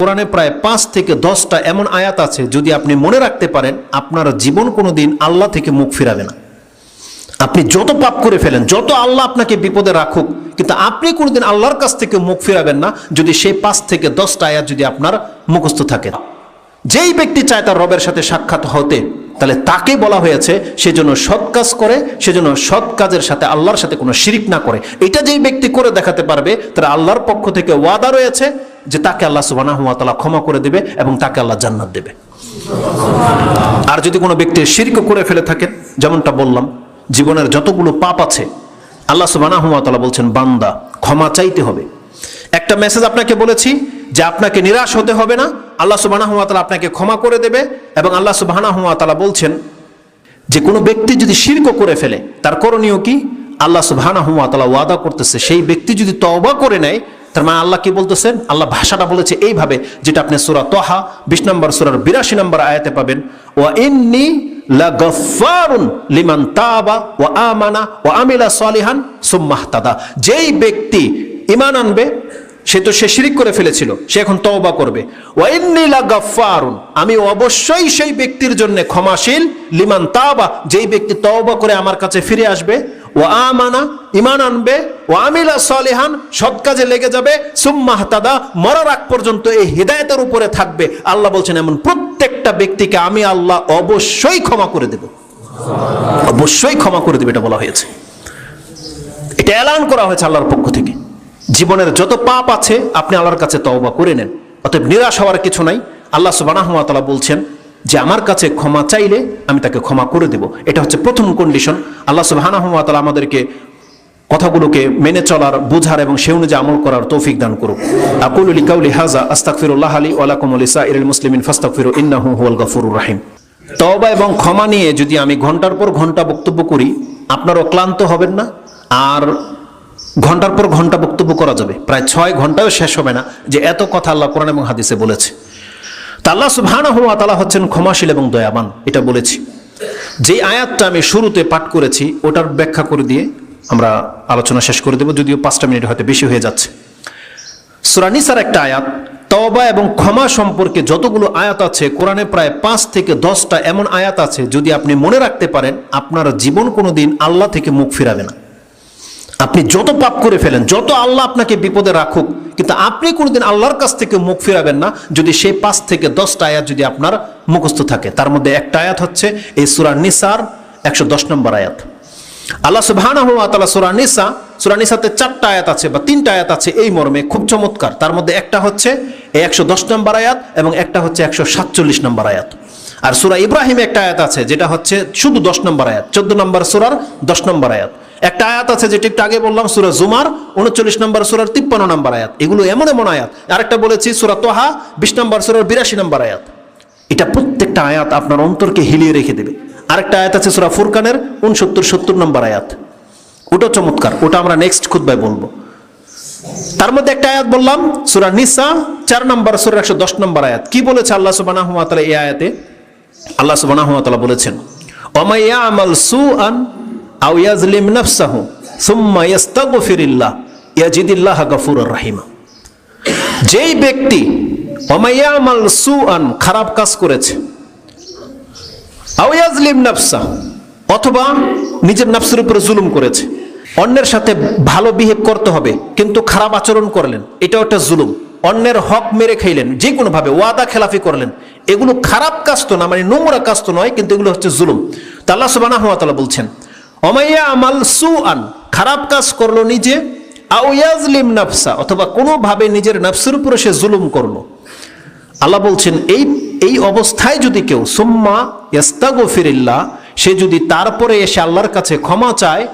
কোরআনে প্রায় পাঁচ থেকে দশটা এমন আয়াত আছে, যদি আপনি মনে রাখতে পারেন, আপনার জীবন কোনো দিন আল্লাহ থেকে মুখ ফিরাবে না। আপনি যত পাপ করে ফেলেন, যত আল্লাহ আপনাকে বিপদে রাখুক, কিন্তু আপনি কোনোদিন আল্লাহর কাছ থেকে মুখ ফিরাবেন না, যদি সেই পাঁচ থেকে দশটা আয়াত যদি আপনার মুখস্থ থাকে। যেই ব্যক্তি চায় তার রবের সাথে সাক্ষাৎ হতে তাহলে তাকে বলা হয়েছে সেজন্য সৎ কাজ করে সেজন্য সৎ কাজের সাথে আল্লাহর সাথে কোনো শিরিক না করে। এটা যেই ব্যক্তি করে দেখাতে পারবে, তারা আল্লাহর পক্ষ থেকে ওয়াদা রয়েছে যে তাকে আল্লাহ সুবাহ ক্ষমা করে দেবে এবং তাকে আল্লাহ জান্নাত দেবে। আর যদি কোনো ব্যক্তি শিরক করে ফেলে থাকেন যেমনটা বললাম, জীবনের যতগুলো পাপ আছে, আল্লাহ সুবাহ বলছেন, বান্দা, ক্ষমা চাইতে হবে। একটা মেসেজ আপনাকে বলেছি যে আপনাকে নিরাশ হতে হবে না। আল্লাহ সুবাহ আপনাকে ক্ষমা করে দেবে এবং আল্লাহ সুবাহ বলছেন যে কোনো ব্যক্তি যদি শিরক করে ফেলে, তার করণীয় কি? আল্লাহ সুবাহ ওয়াদা করতেছে, সেই ব্যক্তি যদি তওবা করে নেয়, তার মানে আল্লাহ কি বলতেছেন? আল্লাহ ভাষাটা বলেছে এইভাবে, যেটা আপনি সুরা তোহা, বিশ নম্বর সুরার বিরাশি নম্বর আয়াতে পাবেন। ও ইন্নি লিমান তাবা ও আমানা ও আমিলা সালিহান সুম্মাহতাদা যেই ব্যক্তি ইমান আনবে সে তো সে শিরিক করে ফেলেছিল, সে এখন তওবা করবে। ওয়াইন্নিলা গাফফারুন, আমি অবশ্যই সেই ব্যক্তির জন্য ক্ষমাশীল, লিমান তাবা, যেই ব্যক্তি তওবা করে আমার কাছে ফিরে আসবে ও আমানা ইমান আনবে ও আমিলা সালিহান, সৎ কাজে লেগে যাবে, সুম্মা সুম্মাহতাদা মরার আগ পর্যন্ত এই হৃদায়তের উপরে থাকবে। আল্লাহ বলছেন, এমন প্রত্যেকটা ব্যক্তিকে আমি আল্লাহ অবশ্যই ক্ষমা করে দেব। অবশ্যই ক্ষমা করে দেবে, এটা বলা হয়েছে। এটা এলান করা হয়েছে আল্লাহর পক্ষ থেকে। জীবনের যত পাপ আছে, আপনি আল্লাহর কাছে তওবা করে নেন। অতএব নিরাশ হওয়ার কিছু নাই। আল্লাহ সুবাহ বলছেন যে, আমার কাছে ক্ষমা চাইলে আমি তাকে ক্ষমা করে দেব। এটা হচ্ছে প্রথম কন্ডিশন আল্লাহ সুবাহ আমাদেরকে কথাগুলোকে মেনে চলার, বোঝার এবং সে অনুযায়ী আমল করার তৌফিক দান করুক। আকুল আলী কাউলি হাজা আস্তাকফিরুল্লাহ আলী ওয়ালাকুম আলিসা ইরুল মুসলিমিন ফাস্তাকফিরু ইন্নাহু হুয়াল গফুরুর রাহিম। তওবা এবং ক্ষমা নিয়ে যদি আমি ঘণ্টার পর ঘণ্টা বক্তব্য করি, আপনারও ক্লান্ত হবেন না? আর ঘণ্টার পর ঘণ্টা বক্তব্য করা যাবে। প্রায় ছয় ঘন্টাও শেষ হবে না যে এত কথা আল্লাহ কোরআন এবং হাদিসে বলেছে। তা সুবহান হুয়া তালা হচ্ছেন ক্ষমাশীল এবং দয়াবান, এটা বলেছি। যে আয়াতটা আমি শুরুতে পাঠ করেছি, ওটার ব্যাখ্যা করে দিয়ে আমরা আলোচনা শেষ করে দেবো, যদিও পাঁচটা মিনিট হয়তো বেশি হয়ে যাচ্ছে। সুরানিসার একটা আয়াত তবা এবং ক্ষমা সম্পর্কে যতগুলো আয়াত আছে, কোরআনে প্রায় পাঁচ থেকে দশটা এমন আয়াত আছে, যদি আপনি মনে রাখতে পারেন, আপনার জীবন কোনো দিন আল্লাহ থেকে মুখ ফিরাবে না। আপনি যত পাপ করে ফেলেন, যত আল্লাহ আপনাকে বিপদে রাখুক, কিন্তু আপনি কোনোদিন আল্লাহর কাছ থেকে মুখ ফিরাবেন না যদি সেই পাঁচ থেকে দশটা আয়াত যদি আপনার মুখস্থ থাকে। তার মধ্যে একটা আয়াত হচ্ছে এই সুরা নিসার একশো দশ নম্বর আয়াত। আল্লাহ সুবহান সুরা নিসা, সুরা নিসাতে চারটা আয়াত আছে বা তিনটা আয়াত আছে এই মর্মে, খুব চমৎকার। তার মধ্যে একটা হচ্ছে একশো দশ নম্বর আয়াত এবং একটা হচ্ছে একশো সাতচল্লিশ নম্বর আয়াত। আর সুরা ইব্রাহিমে একটা আয়াত আছে, যেটা হচ্ছে শুধু দশ নম্বর আয়াত। চোদ্দ নম্বর সুরার দশ নম্বর আয়াত। একটা আয়াত আছে, যেটি একটু আগে বললাম, সুরা জুমার, উনচল্লিশ নম্বর সুরার তিপ্পান্ন নম্বর আয়াত। এগুলো এমন এমন আয়াত। আরেকটা বলেছি, সুরা তোহা, বিশ নম্বর সুরার বিরাশি নম্বর আয়াত। এটা প্রত্যেকটা আয়াত আপনার অন্তরকে হিলিয়ে রেখে দেবে। আরেকটা আয়াত আছে, সুরা ফুরকানের উনসত্তর সত্তর নম্বর আয়াত। ওটা চমৎকার। ওটা আমরা নেক্সট খুদ্ায় বলব। তার মধ্যে একটা আয়াত বললাম, সুরা নিসা, চার নম্বর সুরা একশো দশ নম্বর আয়াত। কি বলেছে আল্লাহ সুবাহ এই আয়াতে? আল্লাহ সুবাহ বলেছেন অমাইয়া আমাল সু আন আও ইয়াজলিম নাফসাহু সুম্মা ইয়াস্তাগফিরিল্লাহ, ইয়াজিদিল্লাহ গফুরুর রাহিমা। যেই ব্যক্তি অমাইয়ামাল সুআন খারাপ কাজ করেছে, আও ইয়াজলিম নাফসা অথবা নিজের নাফসের উপরে জুলুম করেছে, অন্যের সাথে ভালো বিহেভ করতে হবে, কিন্তু খারাপ আচরণ করলেন, এটাও একটা জুলুম। অন্যের হক মেরে খাইলেন যে কোনোভাবে ওয়াদা খেলাফি করলেন। এগুলো খারাপ কাজ তো না মানে নোংরা কাজ তো নয়, কিন্তু এগুলো হচ্ছে জুলুম। তা আল্লাহ সুবাহ বলছেন, অমাইয়া আমাল সু আন খারাপ কাজ করল নিজে আউয়াজলিম নাফসা অথবা কোনোভাবে নিজের নাফসের উপরে সে জুলুম করল। আল্লাহ বলছেন, এই এই অবস্থায় যদি কেউ, সুম্মা ইয়াস্তাগো ফিরিল্লাহ সে যদি তারপরে এসে আল্লাহর কাছে ক্ষমা চায়,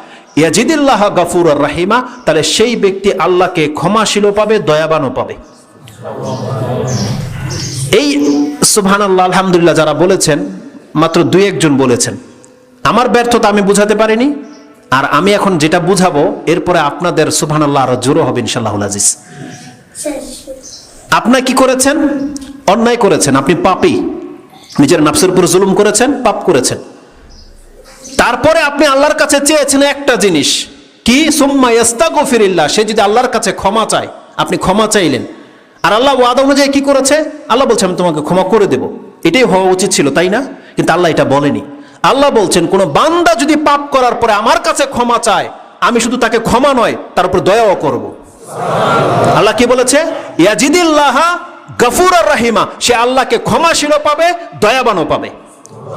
ইয়াজিদুল্লাহ গাফুর রাহিমা তাহলে সেই ব্যক্তি আল্লাহকে ক্ষমাশীলও পাবে, দয়াবানও পাবে। এই সুবহান আল্লাহ আলহামদুলিল্লাহ যারা বলেছেন, মাত্র দুই একজন বলেছেন। আমার ব্যর্থতা আমি বুঝাতে পারিনি, আর আমি এখন যেটা বুঝাবো, এরপরে আপনাদের সুবহান আল্লাহ আরও জোরো হবে ইনশাল্লাহ আজিজ। আপনার কি করেছেন? অন্যায় করেছেন, আপনি পাপি। নিজের নাফসের উপর জুলুম করেছেন, পাপ করেছেন। তারপরে আপনি আল্লাহর কাছে চেয়েছেন একটা জিনিস, কি? সুম্মা ইস্তাগফিরিল্লাহ সে যদি আল্লাহর কাছে ক্ষমা চায়, আপনি ক্ষমা চাইলেন। আর আল্লাহ ওয়াদা অনুযায়ী কি করেছে? আল্লাহ বলছে আমি তোমাকে ক্ষমা করে দেব। এটাই হওয়া উচিত ছিল তাই না? কিন্তু আল্লাহ এটা বলেনি। আল্লাহ বলছেন কোন বান্দা যদি পাপ করার পরে আমার কাছে ক্ষমা চায় আমি শুধু তাকে ক্ষমা নয় তার উপর দয়াও করব। আল্লাহ কি বলেছে? ইয়াজিদিল্লাহ গফুর আর রাহিমা সে আল্লাহকে ক্ষমাশীলও পাবে দয়াবানও পাবে।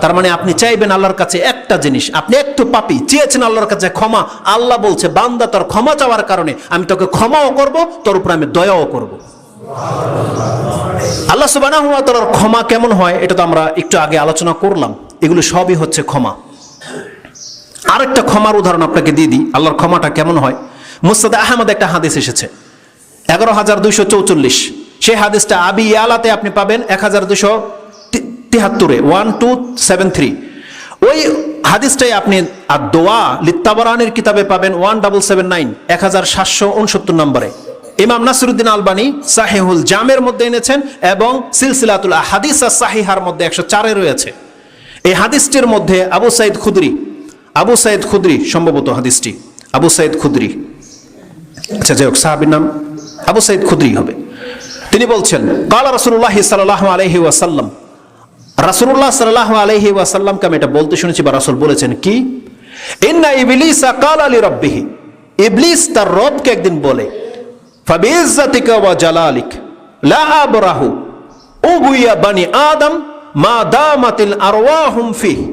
তার মানে আপনি চাইবেন আল্লাহর কাছে একটা জিনিস আপনি একটু পাপি চেয়েছেন আল্লাহর কাছে ক্ষমা। আল্লাহ বলছে বান্দা তোর ক্ষমা চাওয়ার কারণে আমি তোকে ক্ষমাও করব তোর উপর আমি দয়াও করব। আল্লাহ সুবানাহু ওয়া ক্ষমা কেমন হয়, এটা তো আমরা একটু আগে আলোচনা করলাম। এগুলো সবই হচ্ছে ক্ষমা। আরেকটা ক্ষমার উদাহরণ আপনাকে দিয়ে দিই, আল্লাহর ক্ষমাটা কেমন হয়? মুস্তাদ আহমদ একটা হাদিস এসেছে, এগারো হাজার দুইশো চৌচল্লিশ। সেই হাদিসটা আবি ইয়ালাতে আপনি পাবেন এক হাজার দুশো তিহাত্তরে ওয়ান টু সেভেন থ্রি ওই হাদিসটাই আপনি আর দোয়া লিত্তাবরানের কিতাবে পাবেন ওয়ান ডাবল সেভেন নাইন এক হাজার সাতশো উনসত্তর নম্বরে। ইমাম নাসিরুদ্দিন আলবানী সাহেহুল জামের মধ্যে এনেছেন এবং সিলসিলাতুল হাদিস আর সাহিহার মধ্যে একশো চারে রয়েছে। এই হাদিসটির মধ্যে আবু সাইদ খুদরি, আবু সাইদ খুদরি সম্ভবত হাদিসটি, আবু সাইদ খুদরি। আচ্ছা যাই হোক, সাহাবির নাম আবু সাইদ খুদরি হবে। তিনি বলছেন, কালা রসুল্লাহ সাল্লাহ আলহি ওয়াসাল্লাম। রাসুল্লাহ সাল্লাহ আলহি ওয়াসাল্লামকে আমি এটা বলতে শুনেছি বা রাসুল বলেছেন কি? ইন্না ইবলিস কাল আলী রব্বিহি। ইবলিস তার রবকে একদিন বলে ফাবিজ্জাতিকা ওয়া জালালিক, লা আবরাহু। উগুইয়া বানি আদম, মা দামাতিল আরওয়াহুম ফিহি।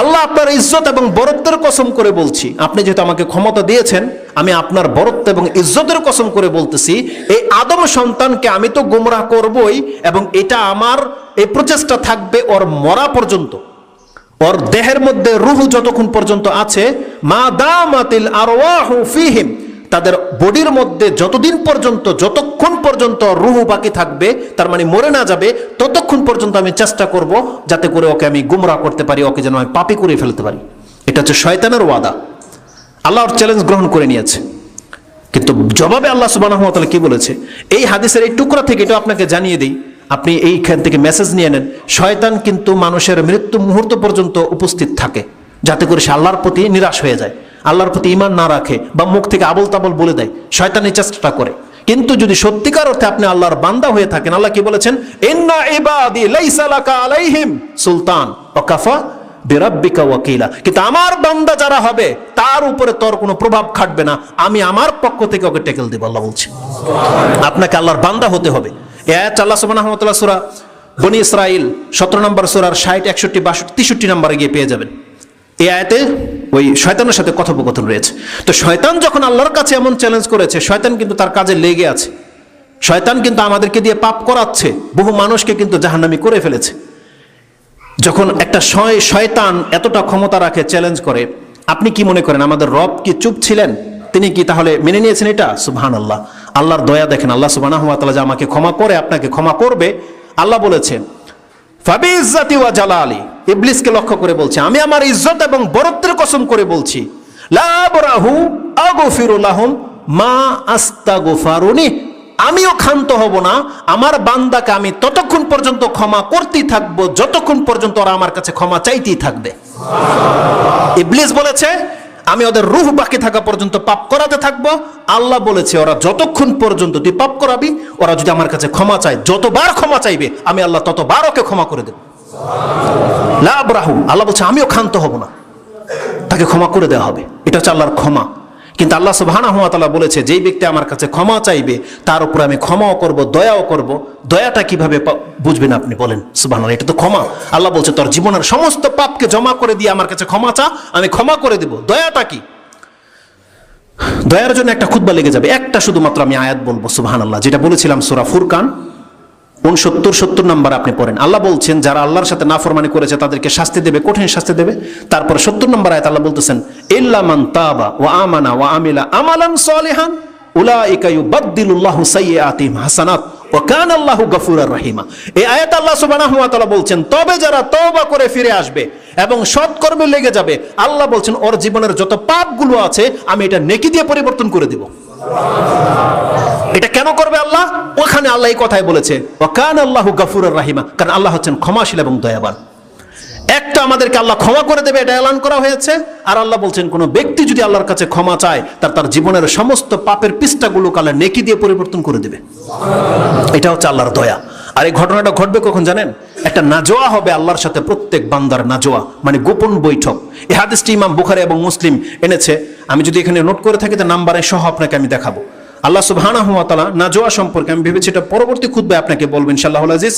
আল্লাহ আপনার ইজ্জত এবং বরত্বের কসম করে বলছি, আপনি যেহেতু আমাকে ক্ষমতা দিয়েছেন, আমি আপনার বরত্ব এবং ইজ্জতের কসম করে বলতেছি, এই আদম সন্তানকে আমি তো গুমরাহ করবই এবং এটা আমার, এই প্রচেষ্টা থাকবে ওর মরা পর্যন্ত। ওর দেহের মধ্যে রুহ যতক্ষণ পর্যন্ত আছে, মা দা দামাতিল আরওয়াহু ফিহিম। তাদের বডির মধ্যে যতদিন পর্যন্ত, যতক্ষণ পর্যন্ত রুহ বাকি থাকবে, তার মানে মরে না যাবে, ততক্ষণ পর্যন্ত আমি চেষ্টা করব যাতে করে ওকে আমি গুমরা করতে পারি, ওকে যেন আমি পাপি করে ফেলতে পারি। এটা হচ্ছে শয়তানের ওয়াদা। আল্লাহর চ্যালেঞ্জ গ্রহণ করে নিয়েছে। কিন্তু জবাবে আল্লাহ সুবাহ কি বলেছে? এই হাদিসের এই টুকরা থেকে এটা আপনাকে জানিয়ে দিই। আপনি এইখান থেকে মেসেজ নিয়ে নেন, শয়তান কিন্তু মানুষের মৃত্যু মুহূর্ত পর্যন্ত উপস্থিত থাকে, যাতে করে সে আল্লাহর প্রতি নিরাশ হয়ে যায়। আল্লাহর প্রতি ইমান না রাখে বা মুখ থেকে আবল তাবল বলে দেয়, শয়তান এই চেষ্টাটা করে। কিন্তু যদি সত্যিকার অর্থে আপনি আল্লাহর বান্দা হয়ে থাকেন, আল্লাহ কি বলেছেন? সুলতান কিন্তু আমার বান্দা যারা হবে, তার উপরে তোর কোনো প্রভাব খাটবে না। আমি আমার পক্ষ থেকে ওকে টেকেল দেব, আল্লাহ বলছে। আপনাকে আল্লাহর বান্দা হতে হবে। এ আয়াত আল্লাহ সুবহানাহু সূরা বনি ইসরাইল 17 নম্বর সূরার 60 61 62 63 নম্বরে গিয়ে পেয়ে যাবেন। এই আয়াতে ওই শয়তানের সাথে কথোপকথন রয়েছে। তো শয়তান যখন আল্লাহর কাছে এমন চ্যালেঞ্জ করেছে, শয়তান কিন্তু তার কাজে লেগে আছে। শয়তান কিন্তু আমাদেরকে দিয়ে পাপ করাচ্ছে, বহু মানুষকে কিন্তু জাহান্নামি করে ফেলেছে। যখন একটা শয়, শয়তান এতটা ক্ষমতা রাখে চ্যালেঞ্জ করে, আপনি কি মনে করেন, আমাদের রব কি চুপ ছিলেন? তিনি কি তাহলে মেনে নিয়েছেন এটা? সুবহান আল্লাহ আল্লাহর দয়া দেখেন, আল্লাহ সুবাহ যে আমাকে ক্ষমা করে, আপনাকে ক্ষমা করবে। আল্লাহ বলেছেন ফাবি ইজ্জাতি ওয়া জালালি। ইবলিসকে লক্ষ্য করে বলছে, আমি আমার ইজ্জত এবং বরত্বের কসম করে বলছি, লা আবরাহু আগফিরু লাহুম মা আস্তাগফারুনি। আমিও ক্ষান্ত হব না, আমার বান্দাকে আমি ততক্ষণ পর্যন্ত ক্ষমা করতেই থাকব, যতক্ষণ পর্যন্ত ওরা আমার কাছে ক্ষমা চাইতেই থাকবে। ইবলিস বলেছে, আমি ওদের রুহ বাকি থাকা পর্যন্ত পাপ করাতে থাকব। আল্লাহ বলেছে, ওরা যতক্ষণ পর্যন্ত তুই পাপ করাবি, ওরা যদি আমার কাছে ক্ষমা চায়, যতবার ক্ষমা চাইবে, আমি আল্লাহ ততবার ওকে ক্ষমা করে দেব। লাভ রাহু আল্লাহ বলছে, আমিও ক্ষান্ত হব না। তাকে ক্ষমা করে দেওয়া হবে। এটা হচ্ছে আল্লাহর ক্ষমা। কিন্তু আল্লাহ সুবহানাহু ওয়া তাআলা বলেছে, যেই ব্যক্তি আমার কাছে ক্ষমা চাইবে, তার উপর আমি ক্ষমাও করব, দয়াও করব। দয়াটা কীভাবে বুঝবেন আপনি? বলেন, সুবহানাল্লাহ, এটা তো ক্ষমা। আল্লাহ বলছে, তোর জীবনের সমস্ত পাপকে জমা করে দিয়ে আমার কাছে ক্ষমা চা, আমি ক্ষমা করে দেব। দয়াটা কি? দয়ার জন্য একটা খুতবা লেগে যাবে। একটা শুধুমাত্র আমি আয়াত বলব, সুবহানাল্লাহ, যেটা বলেছিলাম সূরা ফুরকান। উনসত্তর, সত্তর নাম্বার আপনি পড়েন। আল্লাহ বলছেন, যারা আল্লাহর সাথে নাফরমানি করেছে, তাদেরকে শাস্তি দেবে, কঠিন শাস্তি দেবে। তারপর সত্তর নম্বর আয়াত আল্লাহ বলতেছেন, ইল্লা মান তাবা ওয়া আমানা ওয়া আমিলা আমালান সালিহান, উলাইকা হাসানাত গফুরার রহিমা। এই আয়াত আল্লাহ সুবহানাহু ওয়া তাআলা বলছেন, তবে যারা তওবা করে ফিরে আসবে এবং সৎকর্মে লেগে যাবে, আল্লাহ বলছেন, ওর জীবনের যত পাপগুলো আছে, আমি এটা নেকি দিয়ে পরিবর্তন করে দেব। এটা কেন করবে আল্লাহ? আল্লাহ এই কথাই বলেছে ওয়াকান আল্লাহ গাফুর রাহিমা কারণ আল্লাহ হচ্ছেন ক্ষমাশীল এবং দয়াবান। একটা আমাদেরকে আল্লাহ ক্ষমা করে দেবে, এটা এলান করা হয়েছে। আর আল্লাহ বলছেন, কোনো ব্যক্তি যদি আল্লাহর কাছে ক্ষমা চায়, তার তার জীবনের সমস্ত পাপের পৃষ্ঠাগুলো কালে নেকি দিয়ে পরিবর্তন করে দেবে। এটা হচ্ছে আল্লাহর দয়া। আর এই ঘটনাটা ঘটবে কখন জানেন? একটা নাজোয়া হবে আল্লাহর সাথে প্রত্যেক বান্দার নাজোয়া মানে গোপন বৈঠক। এই হাদিসটি ইমাম বুখারি এবং মুসলিম এনেছে। আমি যদি এখানে নোট করে থাকি তো নাম্বারে সহ আপনাকে আমি দেখাবো। আল্লাহ সুবহানাহু ওয়া তাআলা নাজোয়া সম্পর্কে আমি ভেবেছি এটা পরবর্তী খুতবে আপনাকে বলবেন ইনশাআল্লাহ আজিজ।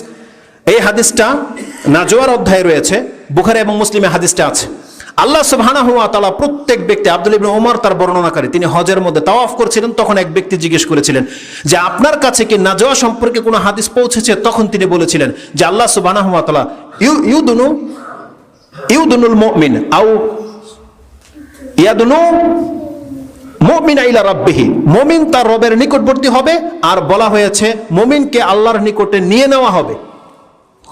এই হাদিসটা নাজোয়ার অধ্যায়ে রয়েছে, বুখারি এবং মুসলিমে হাদিসটা আছে। আল্লাহ তাআলা প্রত্যেক ব্যক্তি, আব্দুল ইবনে ওমর তার বর্ণনাকারী, তিনি হজের মধ্যে তাওয়াফ করছিলেন, তখন এক ব্যক্তি জিজ্ঞেস করেছিলেন যে আপনার কাছে কি নাজোয়া সম্পর্কে কোনো হাদিস পৌঁছেছে? তখন তিনি বলেছিলেন যে আল্লাহ সুবহানাহু ওয়া তাআলা ইউ, ইউদুনু, ইউদুনুল মুমিন, আও ইয়াদুনু মুমিন ইলা রাব্বিহি, মুমিন তার রবের নিকটবর্তী হবে, আর বলা হয়েছে মুমিনকে আল্লাহর নিকটে নিয়ে নেওয়া হবে।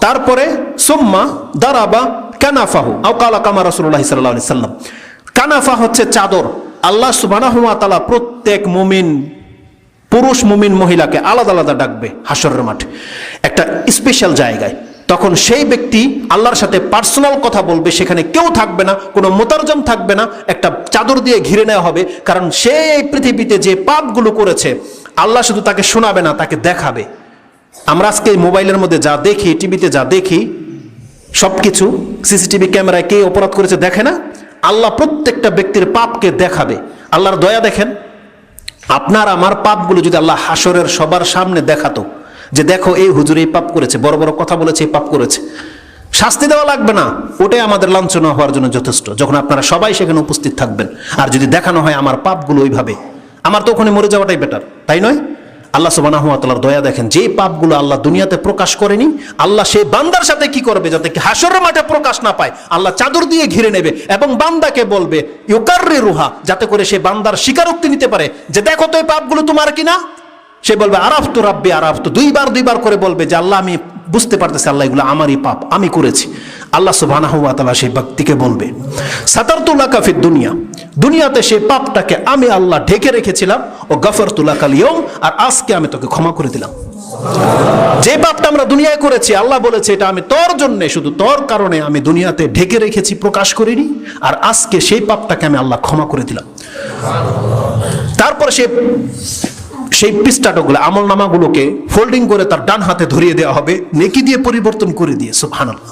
তারপরে, সুম্মা দারাবা কানাফাহু, আও কালা কামা রাসূলুল্লাহ সাল্লাল্লাহু সাল্লাম। কানাফা হচ্ছে চাদর। আল্লাহ সুবহানাহু ওয়া প্রত্যেক মুমিন, পুরুষ মুমিন মহিলাকে আলাদা আলাদা ডাকবে হাসরের মাঠে। একটা স্পেশাল জায়গায়। তখন সেই ব্যক্তি আল্লাহর সাথে পার্সোনাল কথা বলবে, সেখানে কেউ থাকবে না, কোনো মোতারজম থাকবে না, একটা চাদর দিয়ে ঘিরে নেওয়া হবে, কারণ সে এই পৃথিবীতে যে পাপগুলো করেছে, আল্লাহ শুধু তাকে শোনাবে না, তাকে দেখাবে। আমরা আজকে মোবাইলের মধ্যে যা দেখি, টিভিতে যা দেখি সব কিছু সিসিটিভি ক্যামেরায় কে অপরাধ করেছে দেখে না? আল্লাহ প্রত্যেকটা ব্যক্তির পাপকে দেখাবে। আল্লাহর দয়া দেখেন, আপনার আমার পাপগুলো যদি আল্লাহ হাসরের সবার সামনে দেখাতো যে দেখো, এই হুজুর এই পাপ করেছে, বড় বড় কথা বলেছে, এই পাপ করেছে। শাস্তি দেওয়া লাগবে না, ওটাই আমাদের লাঞ্ছনা হওয়ার জন্য যথেষ্ট, যখন আপনারা সবাই সেখানে উপস্থিত থাকবেন। আর যদি দেখানো হয় আমার পাপগুলো ওইভাবে, আমার তো ওখানে মরে যাওয়াটাই বেটার তাই নয়? আল্লাহ সুবাহ তালার দয়া দেখেন যে পাপগুলো আল্লাহ দুনিয়াতে প্রকাশ করেনি, আল্লাহ সেই বান্দার সাথে কি করবে যাতে কি হাসরের মাঠে প্রকাশ না পায়? আল্লাহ চাদর দিয়ে ঘিরে নেবে এবং বান্দাকে বলবে ইউকার্রে রুহা যাতে করে সে বান্দার স্বীকারোক্তি নিতে পারে, যে দেখো তো এই পাপগুলো তোমার কিনা? সে বলবে আরাফ তো রাব্বি আরাফ তো দুইবার দুইবার করে বলবে যে, আল্লাহ, আমি বুঝতে পারতেছি আল্লাহ এগুলো আমারই পাপ, আমি করেছি। আল্লাহ ওয়া সেই ব্যক্তিকে বলবে সাতারতুল্লাহ কাফির দুনিয়া। দুনিয়াতে সেই পাপটাকে আমি আল্লাহ ঢেকে রেখেছিলাম, ও গফরতুল্লাহ কালিয়ম আর আজকে আমি তোকে ক্ষমা করে দিলাম। যে পাপটা আমরা দুনিয়ায় করেছি, আল্লাহ বলেছে, এটা আমি তোর জন্য, শুধু তোর কারণে আমি দুনিয়াতে ঢেকে রেখেছি, প্রকাশ করিনি, আর আজকে সেই পাপটাকে আমি আল্লাহ ক্ষমা করে দিলাম। তারপর সে সেই পৃষ্ঠাটগুলো আমল নামাগুলোকে ফোল্ডিং করে তার ডান হাতে ধরিয়ে দেওয়া হবে, নেকি দিয়ে পরিবর্তন করে দিয়ে, সুবহানাল্লাহ।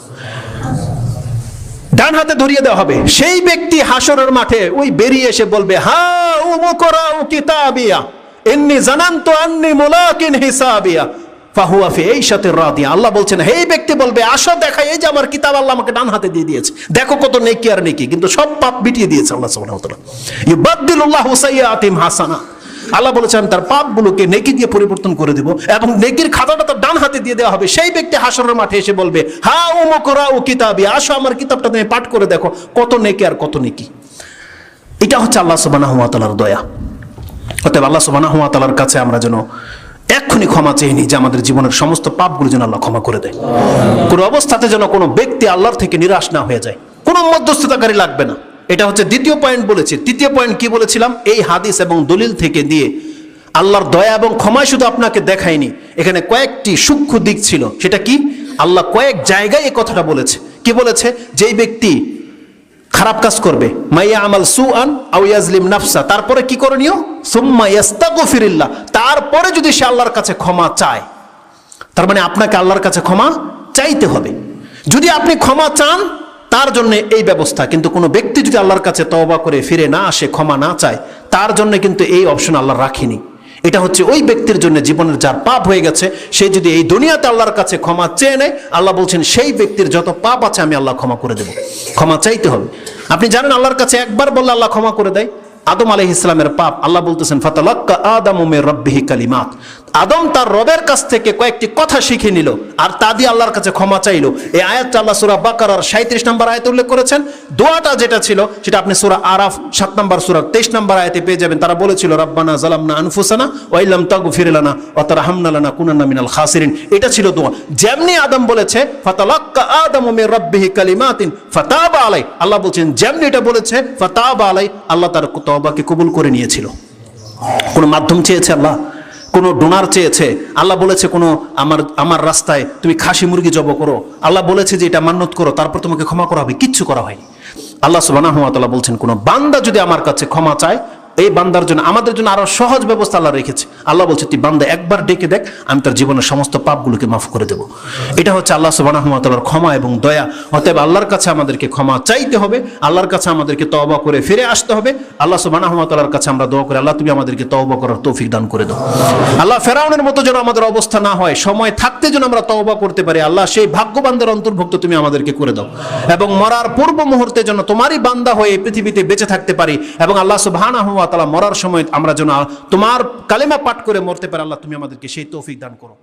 ডান হাতে ধরিয়ে দেওয়া হবে, সেই ব্যক্তি হাসরের মাঠে ওই বেরিয়ে এসে বলবে, হা উমুকরা ও কিতাবিয়া এন্নি জানান্ত আন্নি মুলাকিন হিসাবিয়া। ফাহুয়া ফি এই সাথে রাদিয়া। আল্লাহ বলছেন এই ব্যক্তি বলবে, আসো দেখা এই যে আমার কিতাব আল্লাহ আমাকে ডান হাতে দিয়ে দিয়েছে। দেখো কত নেকি আর নেকি, কিন্তু সব পাপ মিটিয়ে দিয়েছে আল্লাহ সুবহানাহু ওয়া তাআলা। হাসানা। আল্লাহ বলেছেন তার পাপগুলোকে নেকি দিয়ে পরিবর্তন করে দেব এবং নেকির খাতাটা তার ডান হাতে দিয়ে দেওয়া হবে। সেই ব্যক্তি হাসরের মাঠে এসে বলবে, হা উমকরা ও কিতাবি, আসো আমার কিতাবটা তুমি পাঠ করে দেখো, কত নেকি আর কত নেকি। এটা হচ্ছে আল্লাহ তাআলার দয়া। অতএব আল্লাহ তাআলার কাছে আমরা যেন এক্ষুনি ক্ষমা চেয়ে নিই যে আমাদের জীবনের সমস্ত পাপগুলো যেন আল্লাহ ক্ষমা করে দেয়। কোনো অবস্থাতে যেন কোনো ব্যক্তি আল্লাহর থেকে নিরাশ না হয়ে যায়। কোনো মধ্যস্থতাকারী লাগবে না। এটা হচ্ছে দ্বিতীয় পয়েন্ট বলেছি। তৃতীয় পয়েন্ট কি বলেছিলাম? এই হাদিস এবং দলিল থেকে দিয়ে আল্লাহর দয়া এবং ক্ষমায় শুধু আপনাকে দেখায়নি। এখানে কয়েকটি সূক্ষ্ম দিক ছিল। সেটা কি? আল্লাহ কয়েক জায়গায় এই কথাটা বলেছে। কি বলেছে? যেই ব্যক্তি খারাপ কাজ করবে, মাইয়া আমাল সু আন আউ ইয়াজলিম নাফসা, তারপরে কি করণীয়? সুম্মা ইয়াস্তাগফিরিল্লাহ, তারপরে যদি সে আল্লাহর কাছে ক্ষমা চায়, তার মানে আপনাকে আল্লাহর কাছে ক্ষমা চাইতে হবে। যদি আপনি ক্ষমা চান তার জন্য এই ব্যবস্থা। কিন্তু কোনো ব্যক্তি যদি আল্লাহর কাছে তওবা করে ফিরে না আসে, ক্ষমা না চায়, তার জন্য কিন্তু এই অপশন আল্লাহ রাখিনি। এটা হচ্ছে ওই ব্যক্তির জন্য জীবনের যার পাপ হয়ে গেছে, সে যদি এই দুনিয়াতে আল্লাহর কাছে ক্ষমা চেয়ে নেয়, আল্লাহ বলছেন, সেই ব্যক্তির যত পাপ আছে আমি আল্লাহ ক্ষমা করে দেব। ক্ষমা চাইতে হবে। আপনি জানেন আল্লাহর কাছে একবার বললে আল্লাহ ক্ষমা করে দেয়? আদম আলহ ইসলামের পাপ, আল্লাহ বলতেছেন, ফাতালাক্কা উমের রব্বিহি কালিমাত। আদম তার রবের কাছ থেকে কয়েকটি কথা শিখে নিল, আর তা দিয়ে আল্লাহর কাছে ক্ষমা চাইলো। এই আয়াতটা আল্লাহ সুরা বাকারার সাঁত্রিশ নম্বর আয়াত উল্লেখ করেছেন। দোয়াটা যেটা ছিল, সেটা আপনি সুরা আরাফ সাত নম্বর সুরা তেইশ নম্বর আয়াতে পেয়ে যাবেন। তারা বলেছিল, রব্বানা জালামনা আনফুসানা ওয়াইলাম তাগু ফিরিলানা অতরা হামনালানা কুনান্না মিনাল খাসিরিন। এটা ছিল দোয়া। যেমনি আদম বলেছে, ফাতালাক্কা আদম উমের রব্বিহি কালিমাতিন ফাতাবা আলাই আল্লাহ বলছেন, যেমনি এটা বলেছে, ফাতাবা আলাই আল্লাহ তার তওবাকে কবুল করে নিয়েছিল। কোনো মাধ্যম চেয়েছে আল্লাহ? কোনো ডোনার চেয়েছে। আল্লাহ বলেছে, কোনো আমার আমার রাস্তায় তুমি খাসি মুরগি জব করো। আল্লাহ বলেছে যে এটা মান্যত করো, তারপর তোমাকে ক্ষমা করা হবে, কিচ্ছু করা হয়নি। আল্লাহ সুবাহ বলছেন, কোনো বান্দা যদি আমার কাছে ক্ষমা চায় এই বান্দার জন্য, আমাদের জন্য আরও সহজ ব্যবস্থা আল্লাহ রেখেছে। আল্লাহ বলছে, তুই বান্দা একবার ডেকে দেখ, আমি তার জীবনের সমস্ত পাপগুলোকে মাফ করে দেবো। এটা হচ্ছে আল্লাহ সুবাহর ক্ষমা এবং দয়া। অতএব আল্লাহর কাছে আমাদেরকে ক্ষমা চাইতে হবে, আল্লাহর কাছে আমাদেরকে তওবা করে ফিরে আসতে হবে। আল্লাহ সুবাহর কাছে আমরা দোয়া করে, আল্লাহ, তুমি আমাদেরকে তওবা করার তৌফিক দান করে দাও। আল্লাহ ফেরাউনের মতো যেন আমাদের অবস্থা না হয়, সময় থাকতে যেন আমরা তওবা করতে পারি, আল্লাহ সেই ভাগ্যবানদের অন্তর্ভুক্ত তুমি আমাদেরকে করে দাও। এবং মরার পূর্ব মুহূর্তে যেন তোমারই বান্দা হয়ে পৃথিবীতে বেঁচে থাকতে পারি, এবং আল্লাহ সুবহানাহু তাআলা মরার সময় আমরা যেন তোমার কালেমা পাঠ করে মরতে পারে, আল্লাহ তুমি আমাদেরকে সেই তৌফিক দান করো।